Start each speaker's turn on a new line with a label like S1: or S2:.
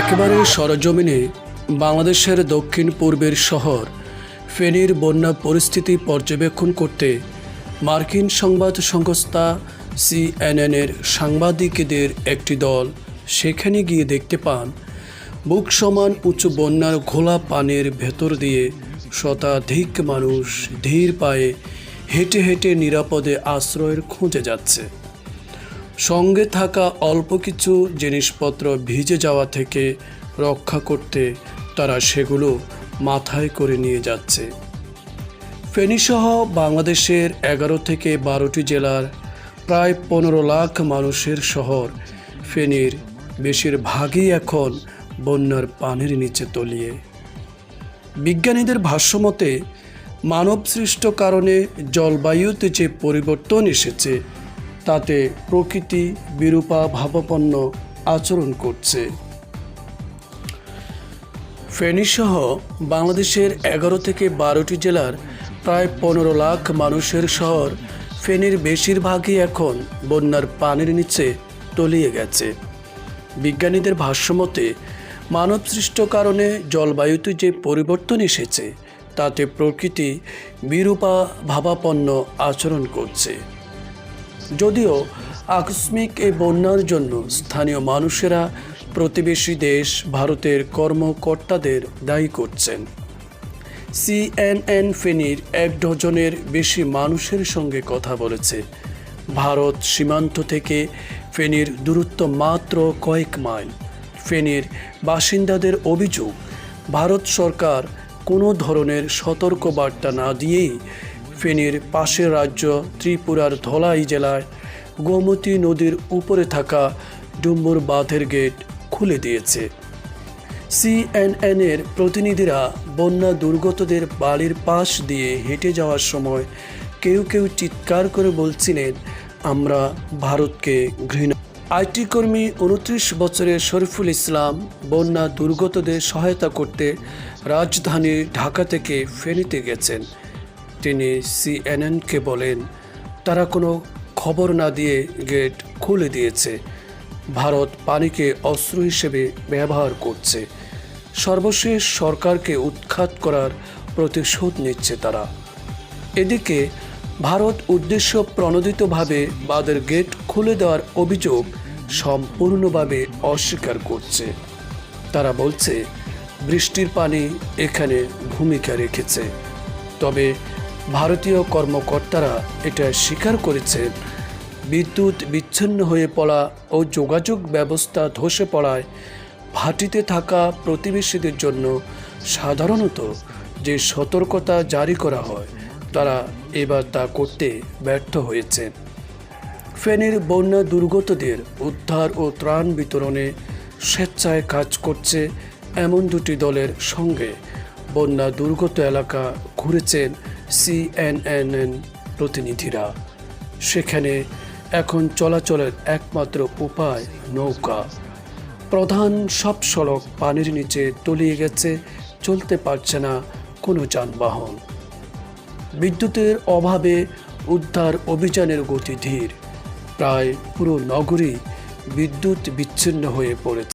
S1: একেবারে সরজমিনে বাংলাদেশের দক্ষিণ পূর্বের শহর। ফেনীর বন্যা পরিস্থিতি পর্যবেক্ষণ করতে মার্কিন সংবাদ সংস্থা সিএনএনের সাংবাদিকদের একটি দল সেখানে গিয়ে দেখতে পান, বুক সমান উঁচু বন্যার ঘোলা পানের ভেতর দিয়ে শতাধিক মানুষ ধীর পায়ে হেঁটে হেঁটে নিরাপদে আশ্রয়ের খুঁজে যাচ্ছে। সঙ্গে থাকা অল্প কিছু জিনিসপত্র ভিজে যাওয়া থেকে রক্ষা করতে তারা সেগুলো মাথায় করে নিয়ে যাচ্ছে। ফেনীসহ বাংলাদেশের এগারো থেকে বারোটি জেলার প্রায় পনেরো লাখ মানুষের শহর ফেনীর বেশিরভাগই এখন বন্যার পানির নিচে তলিয়ে। বিজ্ঞানীদের ভাষ্যমতে মানবসৃষ্ট কারণে জলবায়ুতে যে পরিবর্তন এসেছে তাতে প্রকৃতি বিরূপা ভাবাপন্ন আচরণ করছে। ফেনীসহ বাংলাদেশের এগারো থেকে বারোটি জেলার প্রায় পনেরো লাখ মানুষের শহর ফেনীর বেশিরভাগই এখন বন্যার পানির নিচে তলিয়ে গেছে। বিজ্ঞানীদের ভাষ্যমতে, মানবসৃষ্ট কারণে জলবায়ুতে যে পরিবর্তন এসেছে, তাতে প্রকৃতি বিরূপা ভাবাপন্ন আচরণ করছে। যদিও আকস্মিক এই বন্যার জন্য স্থানীয় মানুষেরা প্রতিবেশী দেশ ভারতের কর্মকর্তাদের দায়ী করছেন। সিএনএন ফেনীর এক ডজনের বেশি মানুষের সঙ্গে কথা বলেছে। ভারত সীমান্ত থেকে ফেনীর দূরত্ব মাত্র কয়েক মাইল। ফেনীর বাসিন্দাদের অভিযোগ, ভারত সরকার কোনো ধরনের সতর্কবার্তা না দিয়েই ফেনীর পাশের রাজ্য ত্রিপুরার ধলাই জেলায় গোমতী নদীর উপরে থাকা ডুম্বুর বাঁধের গেট খুলে দিয়েছে। সিএনএনের প্রতিনিধিরা বন্যা দুর্গতদের বাড়ির পাশ দিয়ে হেঁটে যাওয়ার সময় কেউ কেউ চিৎকার করে বলছিলেন, আমরা ভারতকে ঘৃণা আইটি কর্মী উনত্রিশ বছরের শরীফুল ইসলাম বন্যা দুর্গতদের সহায়তা করতে রাজধানী ঢাকা থেকে ফেনীতে গেছেন। তিনি সিএনএনকে বলেন, তারা কোনো খবর না দিয়ে গেট খুলে দিয়েছে। ভারত পানিকে অস্ত্র হিসেবে ব্যবহার করছে। সর্বশেষ সরকারকে উৎখাত করার প্রতিশোধ নিচ্ছে তারা। এদিকে, ভারত উদ্দেশ্য প্রণোদিতভাবে বাঁধের গেট খুলে দেওয়ার অভিযোগ সম্পূর্ণভাবে অস্বীকার করছে। তারা বলছে, বৃষ্টির পানি এখানে ভূমিকা রেখেছে। তবে ভারতীয় কর্মকর্তারা এটা স্বীকার করেছেন। বিদ্যুৎ বিচ্ছিন্ন হয়ে পড়া ও যোগাযোগ ব্যবস্থা ধসে পড়ায় ভাটিতে থাকা প্রতিবেশীদের জন্য সাধারণত যে সতর্কতা জারি করা হয়, তারা এবার তা করতে ব্যর্থ হয়েছেন। ফেনীর বন্যা দুর্গতদের উদ্ধার ও ত্রাণ বিতরণে স্বেচ্ছায় কাজ করছে এমন দুটি দলের সঙ্গে বন্যা দুর্গত এলাকা ঘুরেছেন সিএনএনএন প্রতিনিধিরা। সেখানে এখন চলাচলের একমাত্র উপায় নৌকা। প্রধান সব সড়ক পানির নিচে তলিয়ে গেছে, চলতে পারছে না কোনো যানবাহন। বিদ্যুতের অভাবে উদ্ধার অভিযানের গতি ধীর। প্রায় পুরো নগরী বিদ্যুৎ বিচ্ছিন্ন হয়ে পড়েছে।